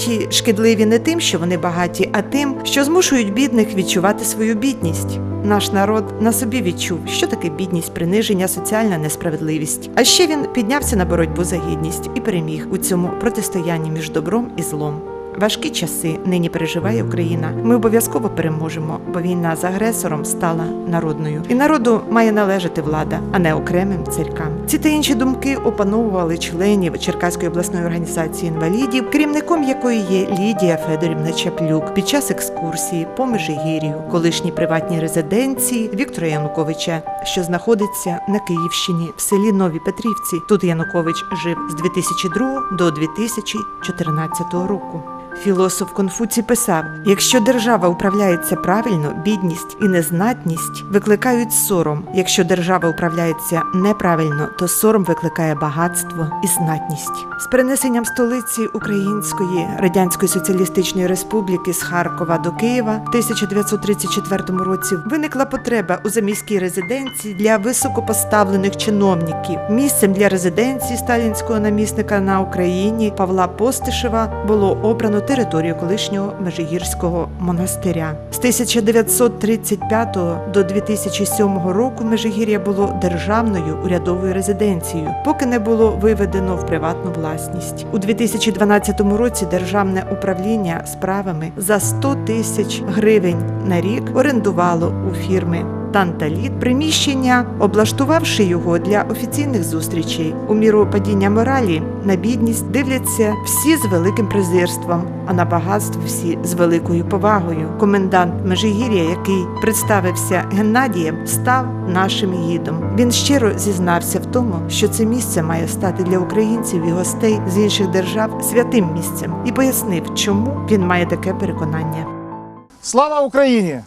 Багаті шкідливі не тим, що вони багаті, а тим, що змушують бідних відчувати свою бідність. Наш народ на собі відчув, що таке бідність, приниження, соціальна несправедливість. А ще він піднявся на боротьбу за гідність і переміг у цьому протистоянні між добром і злом. Важкі часи нині переживає Україна. Ми обов'язково переможемо, бо війна з агресором стала народною. І народу має належати влада, а не окремим царькам. Ці та інші думки опановували членів Черкаської обласної організації інвалідів, керівником якої є Лідія Федорівна Чаплюк під час екскурсії по Межигір'ю, колишній приватній резиденції Віктора Януковича, що знаходиться на Київщині в селі Нові Петрівці. Тут Янукович жив з 2002 до 2014 року. Філософ Конфуцій писав: якщо держава управляється правильно, бідність і незнатність викликають сором. Якщо держава управляється неправильно, то сором викликає багатство і знатність. З перенесенням столиці Української радянської соціалістичної республіки з Харкова до Києва в 1934 році виникла потреба у заміській резиденції для високопоставлених чиновників. Місцем для резиденції сталінського намісника на Україні Павла Постишева було обрано територію колишнього Межигірського монастиря. З 1935 до 2007 року Межигір'я було державною урядовою резиденцією, поки не було виведено в приватну власність. У 2012 році державне управління справами за 100 тисяч гривень на рік орендувало у фірми Танталіт приміщення, облаштувавши його для офіційних зустрічей. У міру падіння моралі на бідність дивляться всі з великим презирством, а на багатство всі з великою повагою. Комендант Межигір'я, який представився Геннадієм, став нашим гідом. Він щиро зізнався в тому, що це місце має стати для українців і гостей з інших держав святим місцем, і пояснив, чому він має таке переконання. Слава Україні!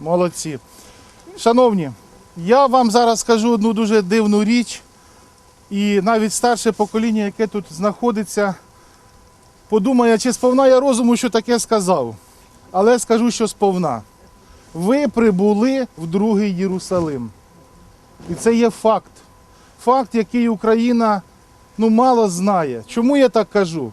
Молодці. Шановні, я вам зараз скажу одну дуже дивну річ, і навіть старше покоління, яке тут знаходиться, подумає, чи сповна я розуму, що таке сказав. Але скажу, що сповна. Ви прибули в другий Єрусалим. І це є факт. Факт, який Україна ну, мало знає. Чому я так кажу?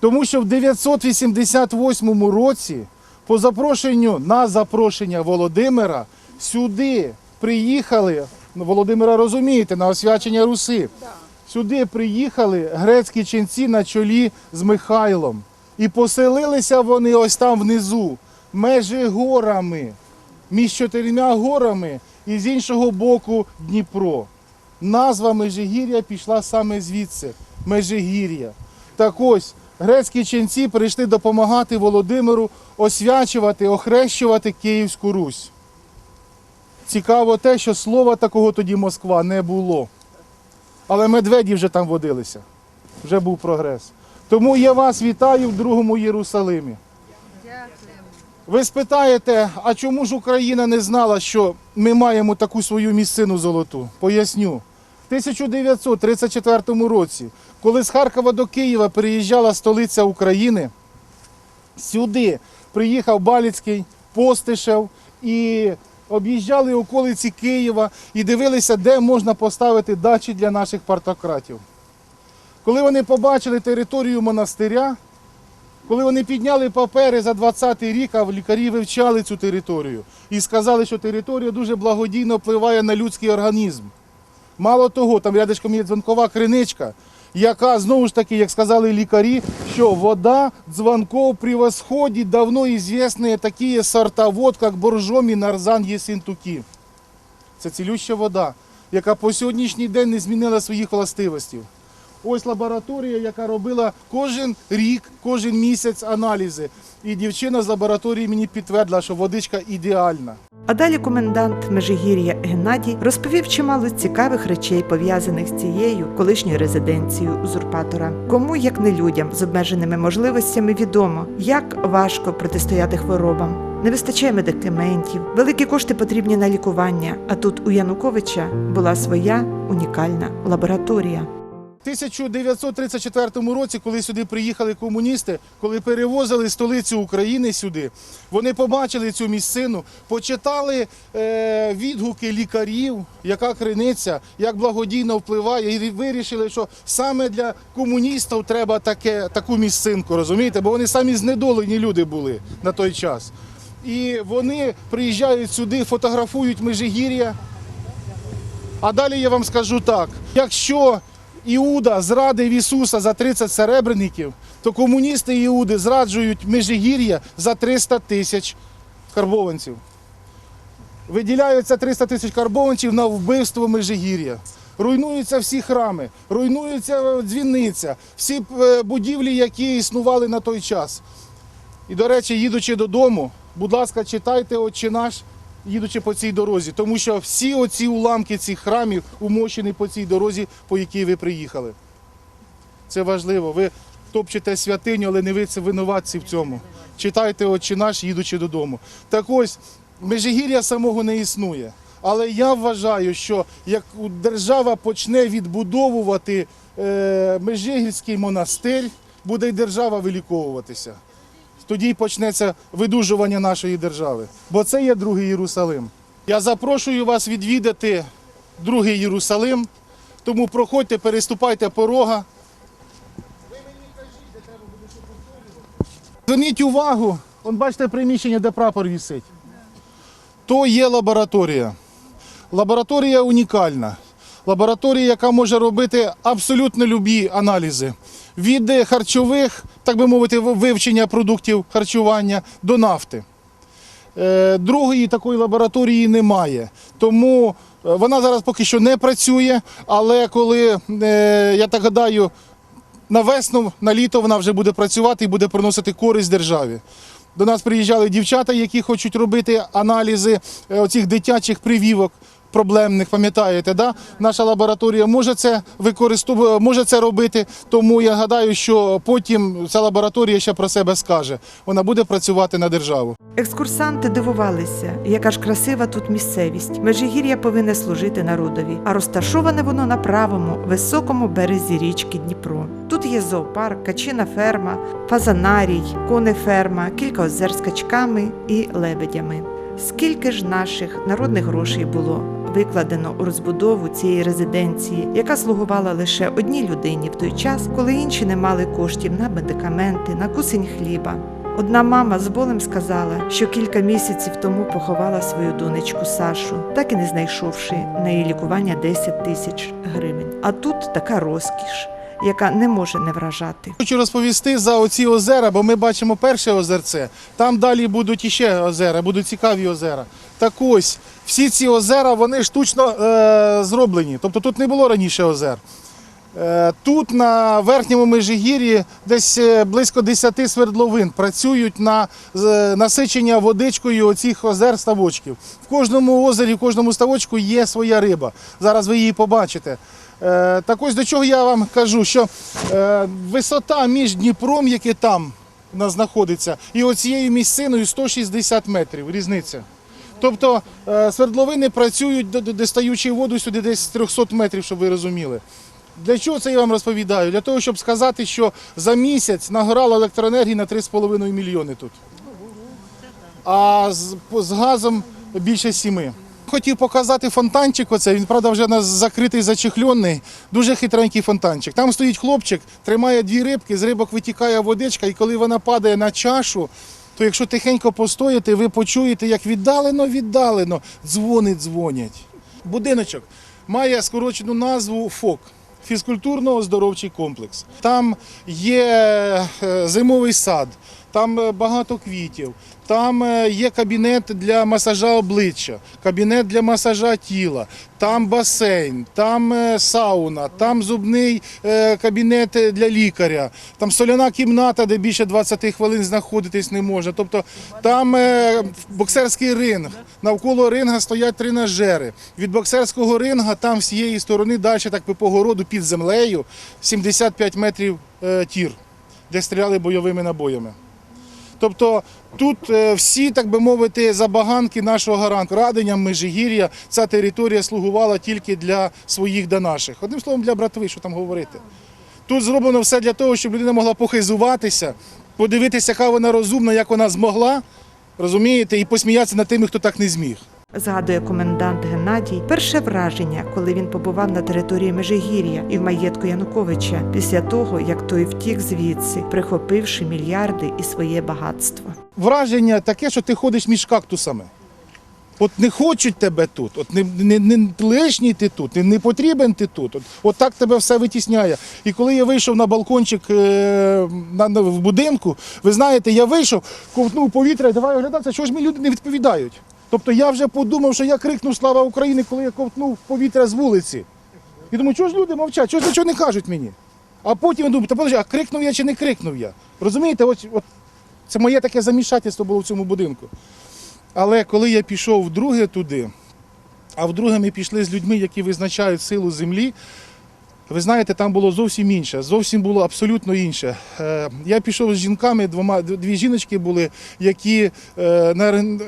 Тому що в 988 році, по запрошенню на запрошення Володимира, сюди приїхали, ну, Володимира розумієте, на освячення Руси. Сюди приїхали грецькі ченці на чолі з Михайлом. І поселилися вони ось там внизу, межі горами, між чотирма горами і з іншого боку Дніпро. Назва Межигір'я пішла саме звідси Межигір'я. Так ось грецькі ченці прийшли допомагати Володимиру освячувати, охрещувати Київську Русь. Цікаво те, що слова такого тоді Москва не було. Але медведі вже там водилися. Вже був прогрес. Тому я вас вітаю в другому Єрусалимі. Ви спитаєте, а чому ж Україна не знала, що ми маємо таку свою місцину золоту? Поясню. В 1934 році, коли з Харкова до Києва приїжджала столиця України, сюди приїхав Баліцький, Постишев і об'їжджали околиці Києва і дивилися, де можна поставити дачі для наших партократів. Коли вони побачили територію монастиря, коли вони підняли папери за 20-й рік, а лікарі вивчали цю територію і сказали, що територія дуже благодійно впливає на людський організм. Мало того, там рядышком є дзвонкова криничка, яка знову ж таки, як сказали лікарі, що вода дзвонков при восході давно известні такі сорта вод, як боржомі, нарзан, єсинтуки. Це цілюща вода, яка по сьогоднішній день не змінила своїх властивостей. Ось лабораторія, яка робила кожен рік, кожен місяць аналізи. І дівчина з лабораторії мені підтвердила, що водичка ідеальна. А далі комендант Межигір'я Геннадій розповів чимало цікавих речей, пов'язаних з цією колишньою резиденцією узурпатора. Кому, як не людям з обмеженими можливостями, відомо, як важко протистояти хворобам. Не вистачає медикаментів, великі кошти потрібні на лікування. А тут у Януковича була своя унікальна лабораторія. В 1934 році, коли сюди приїхали комуністи, коли перевозили столицю України сюди, вони побачили цю місцину, почитали е, відгуки лікарів, яка криниця, як благодійно впливає, і вирішили, що саме для комуністів треба таке, таку місцинку, розумієте? Бо вони самі знедолені люди були на той час. І вони приїжджають сюди, фотографують Межигір'я. А далі я вам скажу так: якщо Іуда зрадив Ісуса за 30 серебряників, то комуністи Іуди зраджують Межигір'я за 300 тисяч карбованців. Виділяються 300 тисяч карбованців на вбивство Межигір'я. Руйнуються всі храми, руйнується дзвіниця, всі е, будівлі, які існували на той час. І, до речі, їдучи додому, будь ласка, читайте «Отче наш, їдучи по цій дорозі, тому що всі оці уламки цих храмів умощені по цій дорозі, по якій ви приїхали. Це важливо. Ви топчете святиню, але не ви це винуватці в цьому. Читайте «Отче наш, їдучи додому. Так ось, Межигір'я самого не існує. Але я вважаю, що як держава почне відбудовувати е, Межигірський монастир, буде й держава виліковуватися тоді почнеться видужування нашої держави. Бо це є другий Єрусалим. Я запрошую вас відвідати другий Єрусалим, тому проходьте, переступайте порога. Зверніть увагу, он бачите приміщення, де прапор вісить. То є лабораторія. Лабораторія унікальна. Лабораторія, яка може робити абсолютно любі аналізи. Від е, харчових, так би мовити, вивчення продуктів харчування до нафти. Е, Другої такої лабораторії немає. Тому е, вона зараз поки що не працює, але коли, я так гадаю, на весну, на літо вона вже буде працювати і буде приносити користь державі. До нас приїжджали дівчата, які хочуть робити аналізи оцих дитячих прививок проблемних, пам'ятаєте, да? наша лабораторія може це використовувати, може це робити, тому я гадаю, що потім ця лабораторія ще про себе скаже. Вона буде працювати на державу. Екскурсанти дивувалися, яка ж красива тут місцевість. Межигір'я повинне служити народові, а розташоване воно на правому, високому березі річки Дніпро. Тут є зоопарк, качина ферма, фазанарій, конеферма, кілька озер з качками і лебедями. Скільки ж наших народних грошей було викладено у розбудову цієї резиденції, яка слугувала лише одній людині в той час, коли інші не мали коштів на медикаменти, на кусень хліба. Одна мама з болем сказала, що кілька місяців тому поховала свою донечку Сашу, так і не знайшовши на її лікування 10 тисяч гривень. А тут така розкіш, яка не може не вражати. Хочу розповісти за оці озера, бо ми бачимо перше озерце. Там далі будуть іще озера, будуть цікаві озера. Так ось, всі ці озера вони штучно е, зроблені. Тобто тут не було раніше озер. Е, Тут на верхньому межигір'ї десь е, близько 10 свердловин працюють на насичення водичкою оцих озер ставочків. В кожному озері, в кожному ставочку є своя риба. Зараз ви її побачите. Е, Так ось до чого я вам кажу, що е, висота між Дніпром, який там знаходиться, і оцією місциною 160 метрів. Різниця. Тобто е, свердловини працюють, д- д- дістаючи воду сюди десь з 300 метрів, щоб ви розуміли. Для чого це я вам розповідаю? Для того, щоб сказати, що за місяць нагорало електроенергії на 3,5 мільйони тут. А з, з газом більше сіми. Хотів показати фонтанчик. Оце він правда вже закритий, зачехльоний. Дуже хитренький фонтанчик. Там стоїть хлопчик, тримає дві рибки, з рибок витікає водичка, і коли вона падає на чашу, то якщо тихенько постоїте, ви почуєте, як віддалено, віддалено дзвони дзвонять. Будиночок має скорочену назву ФОК. Фізкультурно-оздоровчий комплекс. Там є е, зимовий сад, там е, багато квітів, там е, є кабінет для масажа обличчя, кабінет для масажа тіла, там басейн, там е, сауна, там зубний е, кабінет для лікаря, там соляна кімната, де більше 20 хвилин знаходитись не можна. Тобто там боксерський ринг. Навколо ринга стоять тренажери. Від боксерського ринга там з цієї сторони далі, так по городу під землею, 75 метрів тір, де стріляли бойовими набоями. Тобто тут е, всі, так би мовити, забаганки нашого гаранту. радення, Межигір'я ця територія слугувала тільки для своїх до наших. Одним словом, для братви, що там говорити. Тут зроблено все для того, щоб людина могла похизуватися, подивитися, яка вона розумна, як вона змогла, розумієте, і посміятися над тими, хто так не зміг. Згадує комендант Геннадій перше враження, коли він побував на території Межигір'я і в маєтку Януковича, після того як той втік звідси, прихопивши мільярди і своє багатство. Враження таке, що ти ходиш між кактусами. От не хочуть тебе тут, от не, не, не лишній ти тут, не, не потрібен ти тут. От, от так тебе все витісняє. І коли я вийшов на балкончик е, на, на, в будинку, ви знаєте, я вийшов, ковтнув повітря, давай оглядатися, що ж мені люди не відповідають. Тобто я вже подумав, що я крикнув Слава Україні, коли я ковтнув повітря з вулиці. І думаю, чого ж люди мовчать, чого ж не кажуть мені? А потім я думаю, та подожди, а крикнув я чи не крикнув я? Розумієте, от, от це моє таке замішательство було в цьому будинку. Але коли я пішов вдруге туди, а вдруге ми пішли з людьми, які визначають силу землі, ви знаєте, там було зовсім інше, зовсім було абсолютно інше. Е, Я пішов з жінками, двома, дві жіночки були, які е,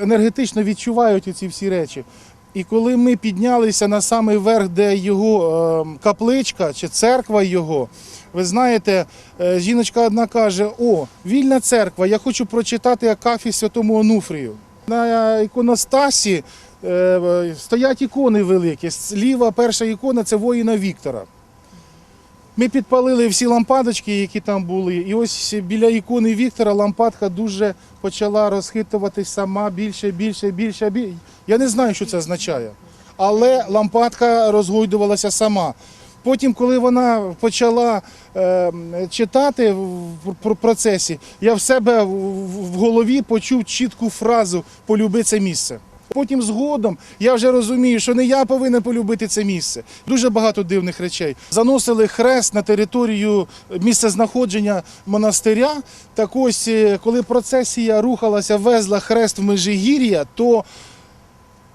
енергетично відчувають ці всі речі. І коли ми піднялися на самий верх, де його е, капличка чи церква його, ви знаєте, жіночка одна каже: О, вільна церква, я хочу прочитати Акафі святому Онуфрію. На іконостасі стоять ікони великі. Зліва перша ікона це воїна Віктора. Ми підпалили всі лампадочки, які там були, і ось біля ікони Віктора лампадка дуже почала розхитуватись сама більше, більше, більше. більше. Я не знаю, що це означає. Але лампадка розгойдувалася сама. Потім, коли вона почала е, читати в, процесі, я в себе в голові почув чітку фразу Полюби це місце. Потім згодом я вже розумію, що не я повинен полюбити це місце. Дуже багато дивних речей. Заносили хрест на територію місцезнаходження монастиря. Так ось, е, коли процесія рухалася, везла хрест в Межигір'я, то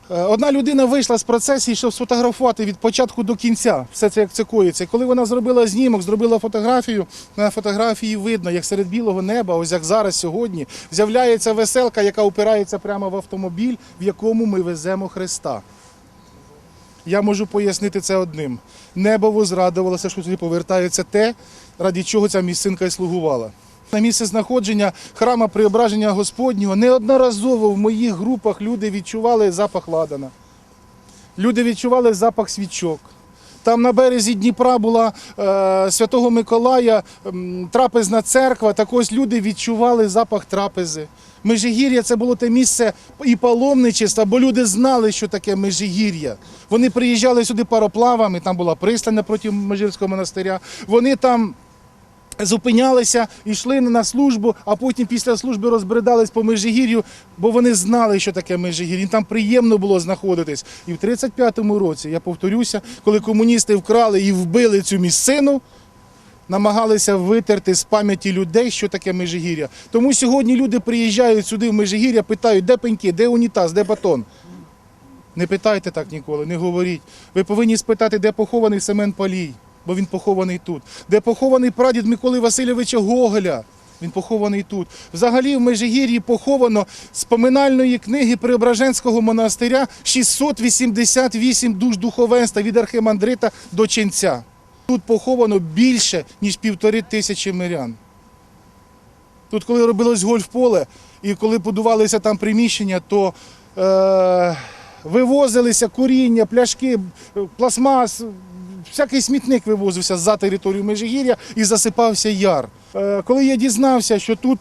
Одна людина вийшла з процесії, щоб сфотографувати від початку до кінця все це як це коїться. Коли вона зробила знімок, зробила фотографію, на фотографії видно, як серед білого неба, ось як зараз сьогодні, з'являється веселка, яка опирається прямо в автомобіль, в якому ми веземо Христа. Я можу пояснити це одним. Небо возрадувалося, що туди повертається те, ради чого ця місцинка і слугувала. На місце знаходження храма Преображення Господнього неодноразово в моїх групах люди відчували запах ладана. Люди відчували запах свічок. Там на березі Дніпра була е, Святого Миколая м, трапезна церква. Так ось люди відчували запах трапези. Межигір'я це було те місце і паломничества, бо люди знали, що таке Межигір'я. Вони приїжджали сюди пароплавами, там була пристань напроти Межирського монастиря. Вони там зупинялися, йшли на службу, а потім після служби розбредались по Межигір'ю, бо вони знали, що таке Межигір'я. Там приємно було знаходитись. І в 35-му році, я повторюся, коли комуністи вкрали і вбили цю місцину, намагалися витерти з пам'яті людей, що таке Межигір'я. Тому сьогодні люди приїжджають сюди в Межигір'я, питають, де пеньки, де унітаз, де батон. Не питайте так ніколи, не говоріть. Ви повинні спитати, де похований Семен Палій, бо він похований тут. Де похований прадід Миколи Васильовича Гоголя. Він похований тут. Взагалі в Межигір'ї поховано з поминальної книги Преображенського монастиря 688 душ духовенства від архимандрита до ченця. Тут поховано більше, ніж півтори тисячі мирян. Тут, коли робилось гольф-поле і коли будувалися там приміщення, то е, вивозилися коріння, пляшки, пластмас, всякий смітник вивозився за територію Межигір'я і засипався яр. Е, коли я дізнався, що тут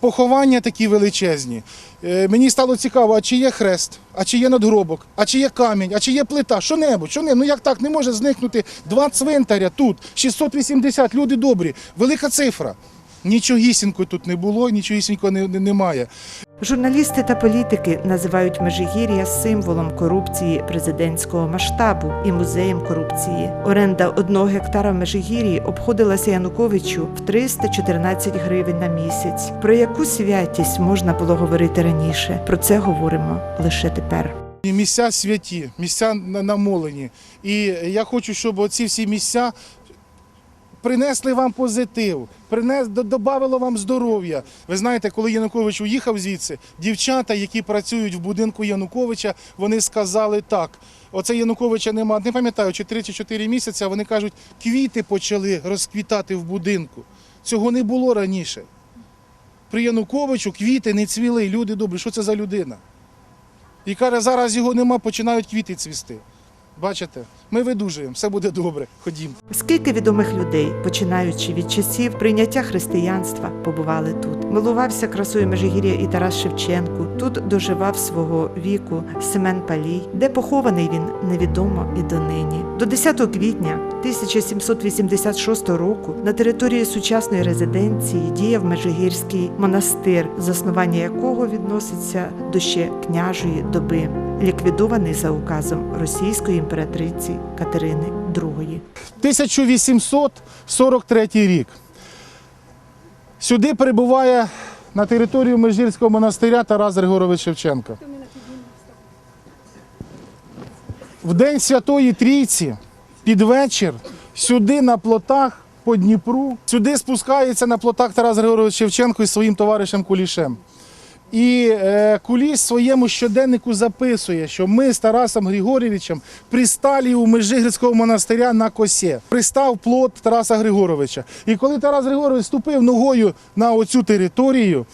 поховання такі величезні, е, мені стало цікаво, а чи є хрест, а чи є надгробок, а чи є камінь, а чи є плита, що-небудь, що не, ну як так, не може зникнути два цвинтаря тут, 680, люди добрі, велика цифра. Нічогісінько тут не було, нічогісінько не, не, немає. Журналісти та політики називають Межигір'я символом корупції президентського масштабу і музеєм корупції. Оренда одного гектара в Межигір'ї обходилася Януковичу в 314 гривень на місяць. Про яку святість можна було говорити раніше? Про це говоримо лише тепер. Місця святі, місця на- намолені. І я хочу, щоб оці всі місця принесли вам позитив, принес, до- добавило вам здоров'я. Ви знаєте, коли Янукович уїхав звідси, дівчата, які працюють в будинку Януковича, вони сказали так. Оце Януковича нема, не пам'ятаю, чи 3 чи 4 місяці, а вони кажуть, квіти почали розквітати в будинку. Цього не було раніше. При Януковичу квіти не цвіли, люди добрі, що це за людина? І каже, зараз його нема, починають квіти цвісти. Бачите, ми видужуємо, все буде добре. Ходімо. Скільки відомих людей, починаючи від часів прийняття християнства, побували тут. Милувався красою Межигір'я і Тарас Шевченко. Тут доживав свого віку Семен Палій, де похований він невідомо і донині. До 10 квітня 1786 року на території сучасної резиденції діяв Межигірський монастир, заснування якого відноситься до ще княжої доби, ліквідований за указом російської імператриці Катерини II. 1843 рік. Сюди перебуває на територію Межгірського монастиря Тарас Григорович Шевченко. В день Святої Трійці, під вечір, сюди на плотах по Дніпру, сюди спускається на плотах Тарас Григорович Шевченко із своїм товаришем Кулішем. І е, Куліш своєму щоденнику записує, що ми з Тарасом Григорьовичем пристали у Межигірського монастиря на косі. Пристав плот Тараса Григоровича. І коли Тарас Григорович ступив ногою на оцю територію,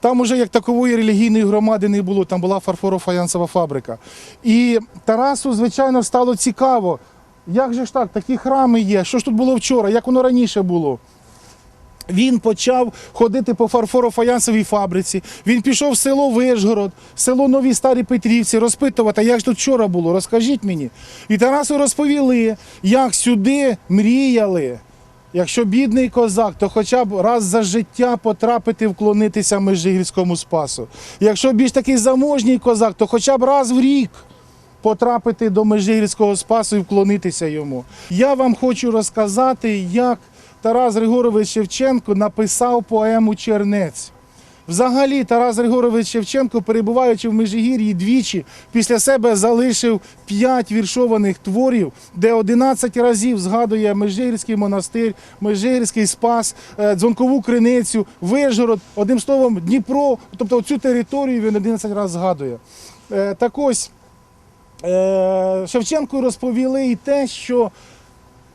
там уже як такової релігійної громади не було, там була фарфоро-фаянсова фабрика. І Тарасу, звичайно, стало цікаво, як же ж так, такі храми є, що ж тут було вчора, як воно раніше було. Він почав ходити по фарфоро-фаянсовій фабриці. Він пішов в село Вишгород, село Нові Старі Петрівці, розпитувати, як ж тут вчора було, розкажіть мені. І Тарасу розповіли, як сюди мріяли. Якщо бідний козак, то хоча б раз за життя потрапити вклонитися Межигірському спасу. Якщо більш такий заможній козак, то хоча б раз в рік потрапити до Межигірського спасу і вклонитися йому. Я вам хочу розказати, як Тарас Григорович Шевченко написав поему Чернець. Взагалі, Тарас Григорович Шевченко, перебуваючи в Межигір'ї двічі, після себе залишив п'ять віршованих творів, де 11 разів згадує Межигірський монастир, Межигірський спас, е, Дзвонкову криницю, Вижгород, одним словом, Дніпро, тобто цю територію він 11 разів згадує. Е, Так ось е, Шевченку розповіли і те, що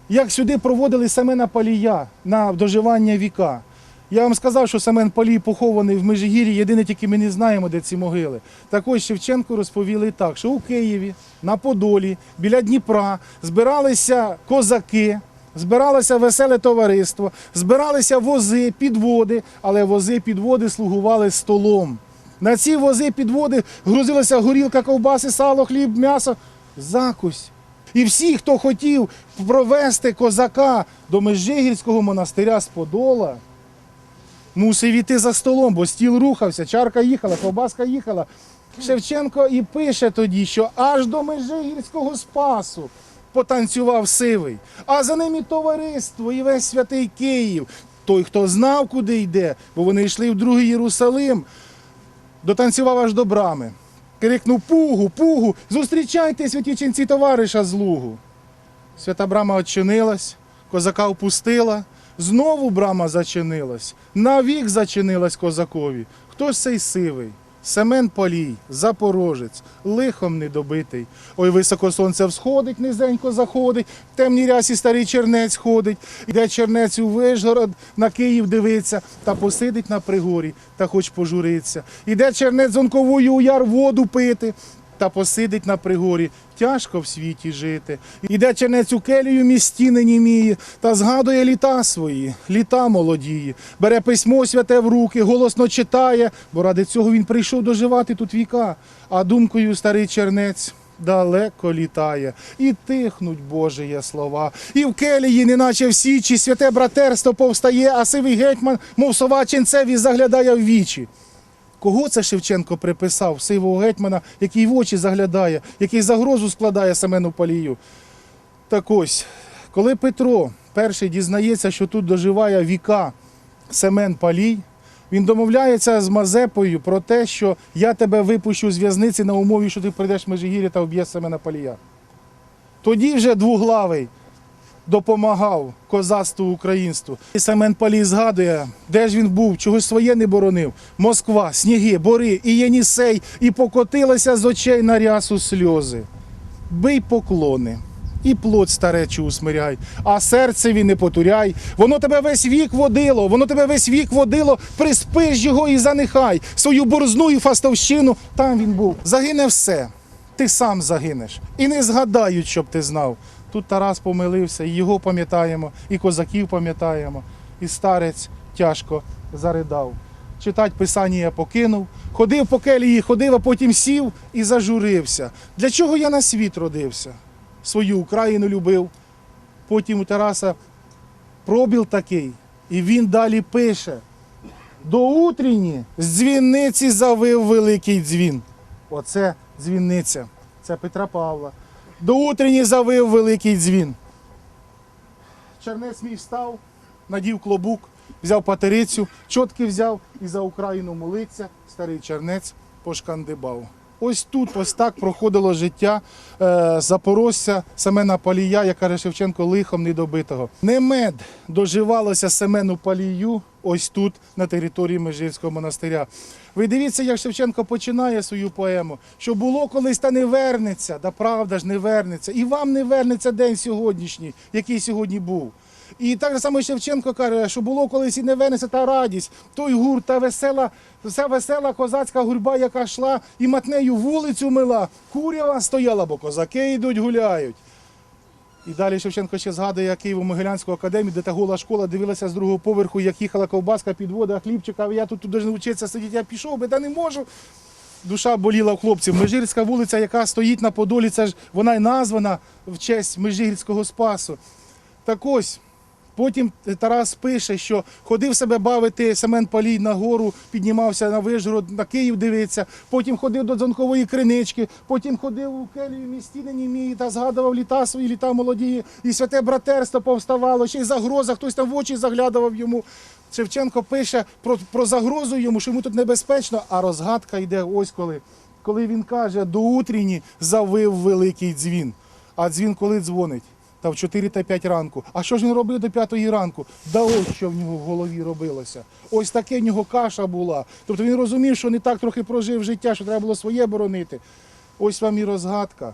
як сюди проводили Семена Палія на доживання віка. Я вам сказав, що Семен Палій похований в Межигір'ї, єдине тільки ми не знаємо, де ці могили. Так ось Шевченко розповіли так, що у Києві, на Подолі, біля Дніпра збиралися козаки, збиралося веселе товариство, збиралися вози, підводи, але вози, підводи слугували столом. На ці вози, підводи грузилася горілка, ковбаси, сало, хліб, м'ясо, закусь. І всі, хто хотів провести козака до Межигірського монастиря з Подола, мусив іти за столом, бо стіл рухався, чарка їхала, ковбаска їхала. Шевченко і пише тоді, що аж до Межигірського спасу потанцював сивий, а за ним і товариство, і весь святий Київ. Той, хто знав, куди йде, бо вони йшли в другий Єрусалим, дотанцював аж до брами. Крикнув Пугу, пугу, зустрічайте святі ченці товариша з лугу. Свята брама очинилась, козака впустила, знову брама зачинилась, навік зачинилась козакові. Хто ж цей сивий? Семен Полій, запорожець, лихом недобитий. Ой, високо сонце всходить, низенько заходить, в темній рясі старий чернець ходить. Іде чернець у Вижгород, на Київ дивиться, та посидить на пригорі, та хоч пожуриться. Іде чернець зонковою у яр воду пити, та посидить на пригорі. Тяжко в світі жити. Іде чернець у келію місті німіє, та згадує літа свої, літа молодії. Бере письмо святе в руки, голосно читає, бо ради цього він прийшов доживати тут віка. А думкою старий чернець далеко літає. І тихнуть Божі слова. І в келії, неначе в січі, святе братерство повстає, а сивий гетьман, мов сова ченцеві, заглядає в вічі. Кого це Шевченко приписав сивого гетьмана, який в очі заглядає, який загрозу складає Семену Палію? Так ось, коли Петро перший дізнається, що тут доживає віка Семен Палій, він домовляється з Мазепою про те, що я тебе випущу з в'язниці на умові, що ти прийдеш в Межигір'я та вб'єш Семена Палія. Тоді вже двуглавий допомагав козацтву українству. І Семен Палій згадує, де ж він був, чогось своє не боронив. Москва, сніги, бори, і Єнісей, і покотилися з очей на рясу сльози. Бий поклони. І плоть старечу усмиряй, а серцеві не потуряй. Воно тебе весь вік водило, воно тебе весь вік водило, приспиш його і занехай. Свою борзну і фастовщину, там він був. Загине все, ти сам загинеш. І не згадають, щоб ти знав. Тут Тарас помилився, і його пам'ятаємо, і козаків пам'ятаємо, і старець тяжко заридав. Читать писання я покинув, ходив по келії, ходив, а потім сів і зажурився. Для чого я на світ родився? Свою Україну любив. Потім у Тараса пробіл такий, і він далі пише: до утренні з дзвіниці завив великий дзвін. Оце дзвіниця. Це Петра Павла. До утренні завив великий дзвін. Чернець мій встав, надів клобук, взяв патерицю, чотки взяв і за Україну молиться. Старий чернець пошкандибав. Ось тут, ось так проходило життя е, запорожця Семена Палія, як каже Шевченко, лихом недобитого. Не мед доживалося Семену Палію ось тут, на території Межирського монастиря. Ви дивіться, як Шевченко починає свою поему, що було колись та не вернеться, да правда ж не вернеться. І вам не вернеться день сьогоднішній, який сьогодні був. І так само Шевченко каже, що було колись і не венеться та радість, той гурт, та весела, вся весела козацька гурба, яка йшла і матнею вулицю мила, курява стояла, бо козаки йдуть, гуляють. І далі Шевченко ще згадує Києво-Могилянську академію, де та гола школа дивилася з другого поверху, як їхала ковбаска, підвода, хлібчика, я тут туди ж навчитися сидіти, я пішов би, та не можу. Душа боліла у хлопців. Межирська вулиця, яка стоїть на Подолі, це ж вона й названа в честь Межирського спасу. Так ось, потім Тарас пише, що ходив себе бавити Семен Палій на гору, піднімався на Вижгород, на Київ дивиться, потім ходив до Дзонкової кринички, потім ходив у келію місті Німії та згадував літа свої, літа молоді, і святе братерство повставало, ще й загроза, хтось там в очі заглядував йому. Шевченко пише про, про загрозу йому, що йому тут небезпечно, а розгадка йде ось коли. Коли він каже, до утріні завив великий дзвін. А дзвін коли дзвонить? Та в 4 та 5 ранку. А що ж він робив до 5 ранку? Да ось що в нього в голові робилося. Ось таке в нього каша була. Тобто він розумів, що не так трохи прожив життя, що треба було своє боронити. Ось вам і розгадка.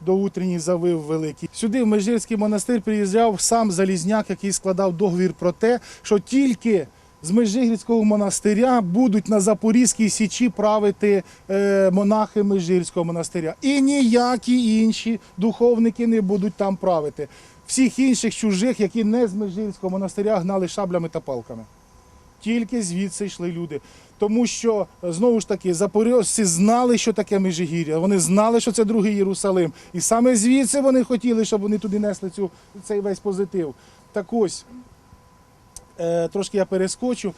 До утренній завив великий. Сюди в Межирський монастир приїжджав сам Залізняк, який складав договір про те, що тільки з Межигірського монастиря будуть на Запорізькій січі правити е, монахи Межирського монастиря. І ніякі інші духовники не будуть там правити. Всіх інших чужих, які не з Межирського монастиря, гнали шаблями та палками. Тільки звідси йшли люди. Тому що знову ж таки запорожці знали, що таке Межигір'я. Вони знали, що це другий Єрусалим. І саме звідси вони хотіли, щоб вони туди несли цю, цей весь позитив. Так ось, трошки я перескочу.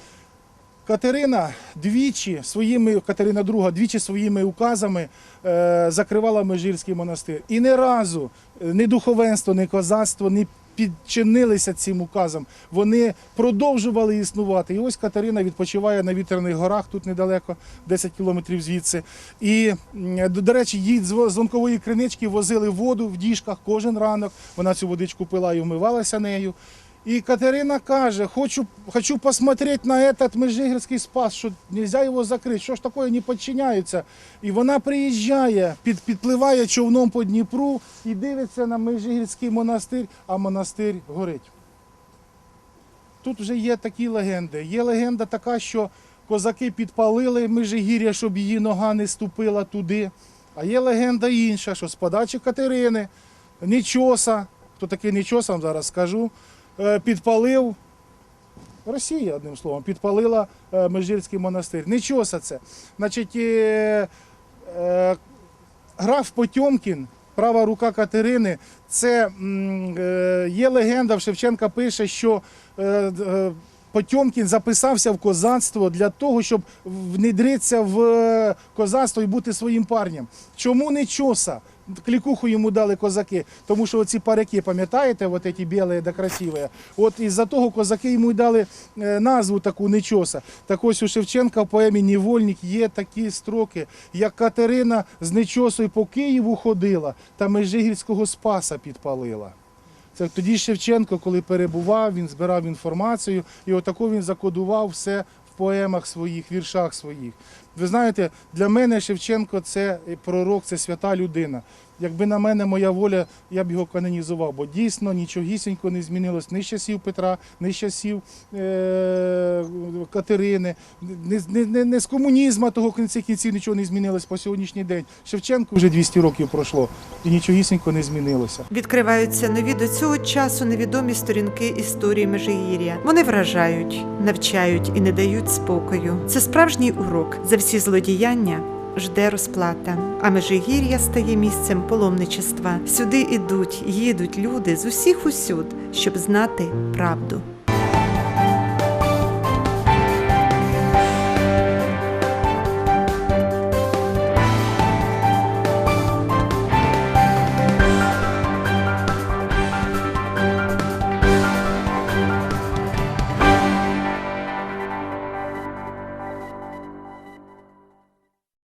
Катерина двічі своїми, Катерина II двічі своїми указами е, закривала Межирський монастир. І не разу е, ні духовенство, ні козацтво не підчинилися цим указам. Вони продовжували існувати. І ось Катерина відпочиває на вітряних горах, тут недалеко, 10 кілометрів звідси. І, до, до речі, їй з з кринички возили воду в діжках кожен ранок. Вона цю водичку пила і вмивалася нею. І Катерина каже, хочу, хочу посмотреть на этот Межигірський спас, що нельзя його закрити, що ж таке не підчиняються. І вона приїжджає, під, підпливає човном по Дніпру і дивиться на Межигірський монастир, а монастир горить. Тут вже є такі легенди. Є легенда така, що козаки підпалили Межигір'я, щоб її нога не ступила туди. А є легенда інша, що з подачі Катерини, Нічоса, хто такий Нічоса, вам зараз скажу, підпалив. Росія, одним словом, підпалила е, Межирський монастир. Нічоса це. Значить, е, е, граф Потьомкін, права рука Катерини, це е, є легенда, в Шевченка пише, що е, е, Потьомкін записався в козацтво для того, щоб внедритися в е, козацтво і бути своїм парнем. Чому не чоса? Клікуху йому дали козаки, тому що оці парики, пам'ятаєте, от ці білі да красиві, от із-за того козаки йому й дали е, назву таку нечоса. Так ось у Шевченка в поемі Нівольник є такі строки, як Катерина з нечосою по Києву ходила та Межигірського спаса підпалила. Тоді Шевченко, коли перебував, він збирав інформацію, і отако він закодував все в поемах своїх, віршах своїх. Ви знаєте, для мене Шевченко це пророк, це свята людина. Якби на мене моя воля, я б його канонізував, бо дійсно нічогісінько не змінилось ні з часів Петра, ні з часів е- Катерини, не, не, не, з комунізму того в кінці кінців нічого не змінилось по сьогоднішній день. Шевченко вже 200 років пройшло і нічогісінько не змінилося. Відкриваються нові до цього часу невідомі сторінки історії Межигір'я. Вони вражають, навчають і не дають спокою. Це справжній урок. За всі злодіяння жде розплата. А Межигір'я стає місцем паломничества. Сюди ідуть, їдуть люди з усіх усюд, щоб знати правду.